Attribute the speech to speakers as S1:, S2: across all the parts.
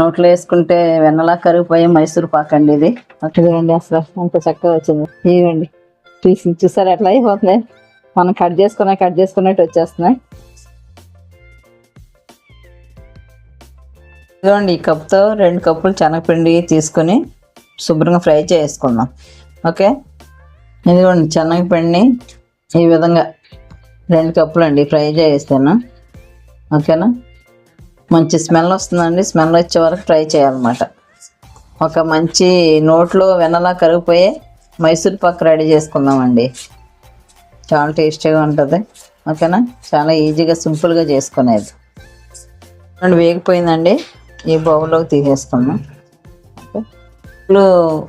S1: నోట్లో వేసుకుంటే వెన్నలా కరిగిపోయే మైసూర్ పాక్ అండి ఇది. ఇదిగోండి అసలు అంత చక్కగా వచ్చింది. ఇవ్వండి తీసి చూసారు ఎట్లా అయిపోతున్నాయి? మనం కట్ చేసుకున్నా కట్ చేసుకున్నట్టు వచ్చేస్తున్నాయి. ఇదిగోండి ఈ కప్తో రెండు కప్పులు శనగపిండి తీసుకొని శుభ్రంగా ఫ్రై చేసుకుందాం. ఓకే? ఇదిగోండి శనగపిండిని ఈ విధంగా రెండు కప్పులు అండి ఫ్రై చేస్తాను ఓకేనా? మంచి స్మెల్ వస్తుందండి. స్మెల్ వచ్చే వరకు ఫ్రై చేయాలన్నమాట. ఒక మంచి నోట్లో వెనలా కరిగిపోయే మైసూర్ పాక్ రెడీ చేసుకుందామండి. చాలా టేస్టీగా ఉంటుంది. ఓకేనా? చాలా ఈజీగా సింపుల్గా చేసుకునేది. అండ్ వేగిపోయిందండి. ఈ బౌల్లోకి తీసేసుకుందాం. ఓకే. ఇప్పుడు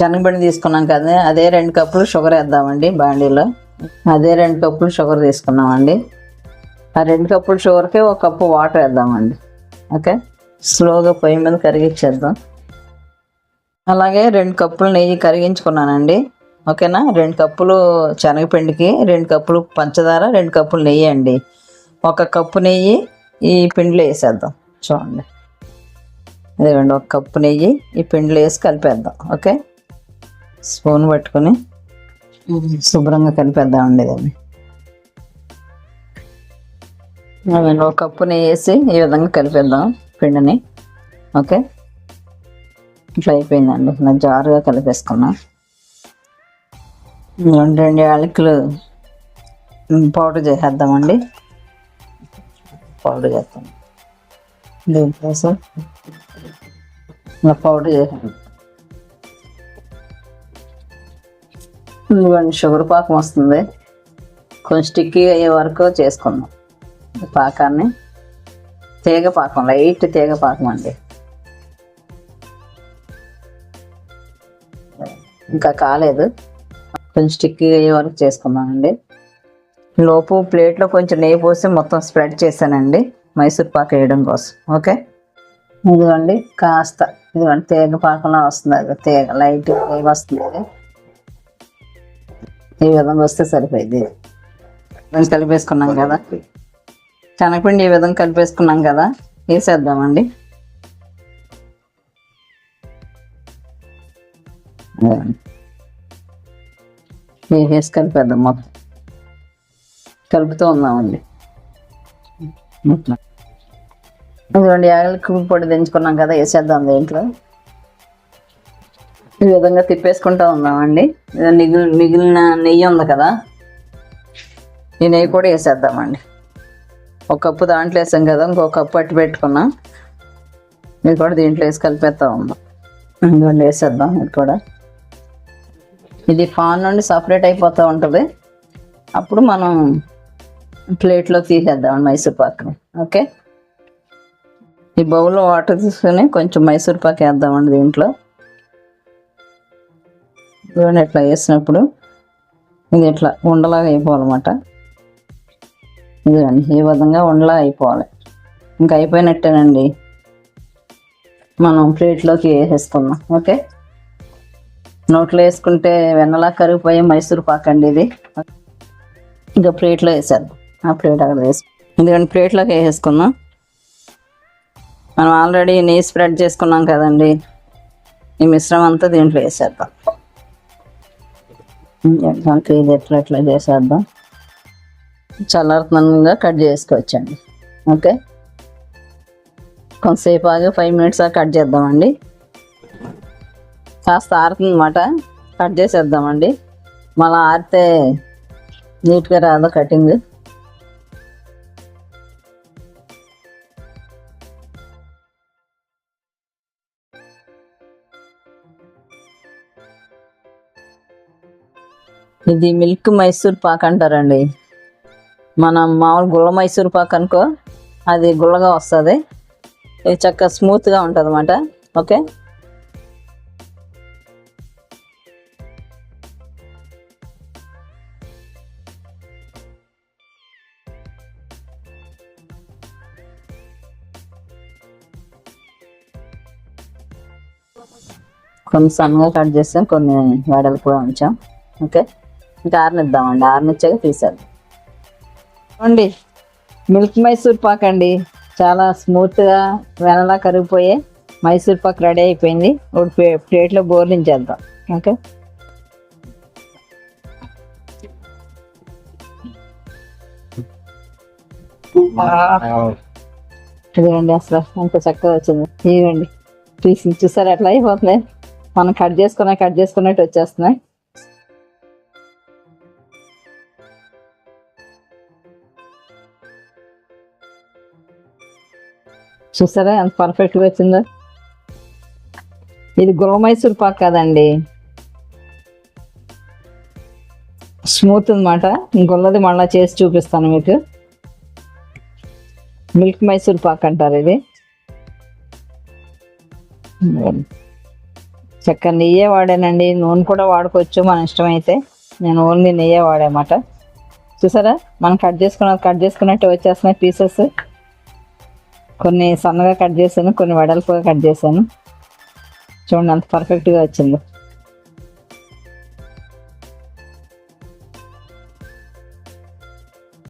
S1: శనగపిండి తీసుకున్నాం కదా అదే రెండు కప్పులు షుగర్ వేద్దామండి బాండీలో. అదే రెండు కప్పులు షుగర్ తీసుకున్నామండి ఆ రెండు కప్పులు షుగర్కి ఒక కప్పు వాటర్ వేద్దామండి. ఓకే? స్లోగా పొయ్యి మీద కరిగించేద్దాం. అలాగే రెండు కప్పులు నెయ్యి కరిగించుకున్నానండి. ఓకేనా? రెండు కప్పులు శనగపిండికి రెండు కప్పులు పంచదార రెండు కప్పులు నెయ్యి అండి. ఒక కప్పు నెయ్యి ఈ పిండిలో వేసేద్దాం. చూడండి. ఇదిగోండి ఒక కప్పు నెయ్యి ఈ పిండిలో వేసి కలిపేద్దాం. ఓకే? స్పూన్ పట్టుకొని శుభ్రంగా కలిపేద్దామండి దాన్ని అవండి ఒక కప్పు నెయ్యి వేసి ఈ విధంగా కలిపేద్దాం పిండిని. ఓకే? ఇట్లా అయిపోయిందండి. ఇలా జారుగా కలిపేసుకున్నాం. రెండు రెండు యాలకులు పౌడర్ చేసేద్దామండి. పౌడర్ చేస్తాం. దీంట్లో సార్? ఇలా పౌడర్ చేసాను ఇదిగోండి షుగర్ పాకం వస్తుంది. కొంచెం స్టిక్కీ అయ్యే వరకు చేసుకుందాం. పాకాన్ని తీగ పాకం లైట్ తీగ పాకం అండి. ఇంకా కాలేదు. కొంచెం స్టిక్కీ అయ్యే వరకు చేసుకుందామండి. లోపు ప్లేట్లో కొంచెం నెయ్యి పోసి మొత్తం స్ప్రెడ్ చేశానండి మైసూర్ పాక్ వేయడం కోసం. ఓకే? ఇదిగోండి కాస్త. ఇదిగోండి తీగ పాకంలో వస్తుంది అది. తీగ లైట్ వస్తుంది ఈ విధంగా వస్తే సరిపోయింది. కలిపేసుకున్నాం కదా. శనగపిండి ఈ విధంగా కలిపేసుకున్నాం కదా వేసేద్దామండి. వేసి కలిపేద్దాం మొత్తం. కలుపుతూ ఉన్నామండి రెండు ఇదిగోండి పొడి దించుకున్నాం కదా వేసేద్దాం దీంట్లో. ఈ విధంగా తిప్పేసుకుంటూ ఉన్నామండి మిగిలిన నెయ్యి ఉంది కదా ఈ నెయ్యి కూడా వేసేద్దామండి. ఒక కప్పు దాంట్లో వేసాం కదా ఇంకో కప్పు అట్టి పెట్టుకున్నాం. ఇది కూడా దీంట్లో వేసి కలిపేస్తా ఉందాం ఇంకోటి వేసేద్దాం ఇది కూడా. ఇది పాన్ నుండి సపరేట్ అయిపోతూ ఉంటుంది. అప్పుడు మనం ప్లేట్లో తీసేద్దాం మైసూర్ పాక్ని. ఓకే? ఈ బౌల్లో వాటర్ తీసుకొని కొంచెం మైసూర్ పాక్ వేద్దామండి దీంట్లో. ఇట్లా వేసినప్పుడు ఇది ఇట్లా ఉండలాగా అయిపోవాలన్నమాట. ఇదిగండి ఈ విధంగా ఉండలా అయిపోవాలి. ఇంకా అయిపోయినట్టేనండి. మనం ప్లేట్లోకి వేసేసుకుందాం ఓకే? నోట్లో వేసుకుంటే వెన్నలా కరిగిపోయే మైసూర్ పాక్ అండి ఇది. ఇంకా ప్లేట్లో వేసేద్దాం ఆ ప్లేట్ అక్కడ వేసి ఎందుకంటే ప్లేట్లోకి వేసేసుకుందాం. మనం ఆల్రెడీ నెయ్యి స్ప్రెడ్ చేసుకున్నాం కదండి. ఈ మిశ్రమం అంతా దీంట్లో వేసేద్దాం. ఇది ఎట్లా ఎట్లా చేసేద్దాం. చల్లారుతనంగా కట్ చేసుకోవచ్చండి ఓకే? కొంతసేపు ఆగి ఫైవ్ మినిట్స్ కట్ చేద్దామండి. కాస్త ఆరుతుందన్నమాట కట్ చేసేద్దామండి. మళ్ళీ ఆరితే నీట్గా రాదు కటింగ్? ఇది మిల్క్ మైసూర్ పాక్ అంటారండి. మన మామూలు గుల్ల మైసూర్ పాక్ అనుకో అది గుల్లగా వస్తుంది. ఇది చక్కగా స్మూత్గా ఉంటుంది అన్నమాట ఓకే? కొన్ని సన్నగా కట్ చేసాం కొన్ని వెడలు కూడా ఉంచాం. ఓకే? ఇంకా ఆరనిద్దామండి. ఆరనిచ్చాక తీసేద్దాం. అండి మిల్క్ మైసూర్ పాక్ అండి. చాలా స్మూత్గా వెనలా కరిగిపోయే మైసూర్ పాక్ రెడీ అయిపోయింది. ఒక ప్లే- ప్లేట్లో బోర్లించేద్దాం ఓకే? ఇదిగోండి అసలు ఎంత చక్కగా వచ్చింది. ఇదిగోండి. చూసి చూసారు ఎట్లా అయిపోతున్నాయి? మనం కట్ చేసుకున్నా కట్ చేసుకున్నట్టు వచ్చేస్తున్నాయి. చూసారా? ఎంత పర్ఫెక్ట్గా వచ్చిందో. ఇది గుల మైసూర్ పాక్ కదండి. స్మూత్ అనమాట గుల్లది మళ్ళీ చేసి చూపిస్తాను మీకు. మిల్క్ మైసూర్ పాక్ అంటారు ఇది. చక్కగా నెయ్యే వాడానండి. నూనె కూడా వాడుకోవచ్చు మన ఇష్టమైతే. నేను ఓన్లీ నెయ్యే వాడామాట చూసారా? మనం కట్ చేసుకున్న కట్ చేసుకున్నట్టు వచ్చేస్తున్నాయి పీసెస్. కొన్ని సన్నగా కట్ చేశాను కొన్ని వడలుపుగా కట్ చేశాను. చూడండి అంత పర్ఫెక్ట్గా వచ్చింది.